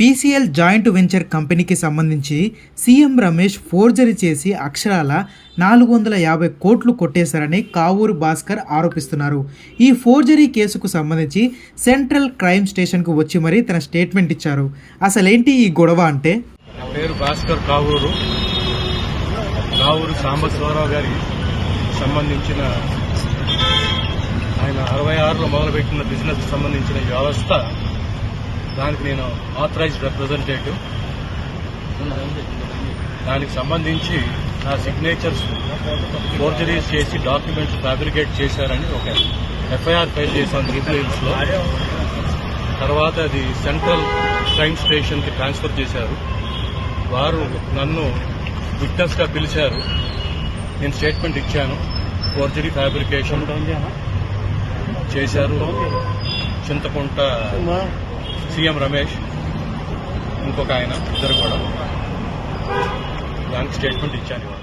PCL joint venture కంపెనీకి సంబంధించి CM Ramesh forgery చేసి అక్షరాల నాలుగు వందల యాభై కోట్లు కొట్టేశారని కావూరు భాస్కర్ ఆరోపిస్తున్నారు. ఈ ఫోర్జరీ కేసుకు సంబంధించి సెంట్రల్ క్రైమ్ స్టేషన్కు వచ్చి మరీ తన స్టేట్మెంట్ ఇచ్చారు. అసలేంటి ఈ గొడవ అంటే? పేరు భాస్కర్ కావూరు. కావూరు సాంబశివరావు గారికి సంబంధించిన ఆయన అరవై ఆరులో మొదలుపెట్టిన బిజినెస్ సంబంధించిన వ్యవస్థ దానికి నేను ఆథరైజ్డ్ రిప్రజెంటేటివ్ దానికి సంబంధించి నా సిగ్నేచర్స్ ఫోర్జరీస్ చేసి డాక్యుమెంట్స్ ఫ్యాబ్రికేట్ చేశారని ఒక ఎఫ్ఐఆర్ ఫైల్ చేశాను ట్రిపుల్లో. తర్వాత అది సెంట్రల్ క్రైమ్ స్టేషన్కి ట్రాన్స్ఫర్ చేశారు. వారు నన్ను విట్నెస్గా పిలిచారు. నేను స్టేట్మెంట్ ఇచ్చాను. ఫోర్జరీ ఫ్యాబ్రికేషన్ చేశారు. చింతకుంట సీఎం రమేష్ ఇంకొక ఆయన ఇద్దరు కూడా దానికి స్టేట్మెంట్ ఇచ్చాను ఇవాళ.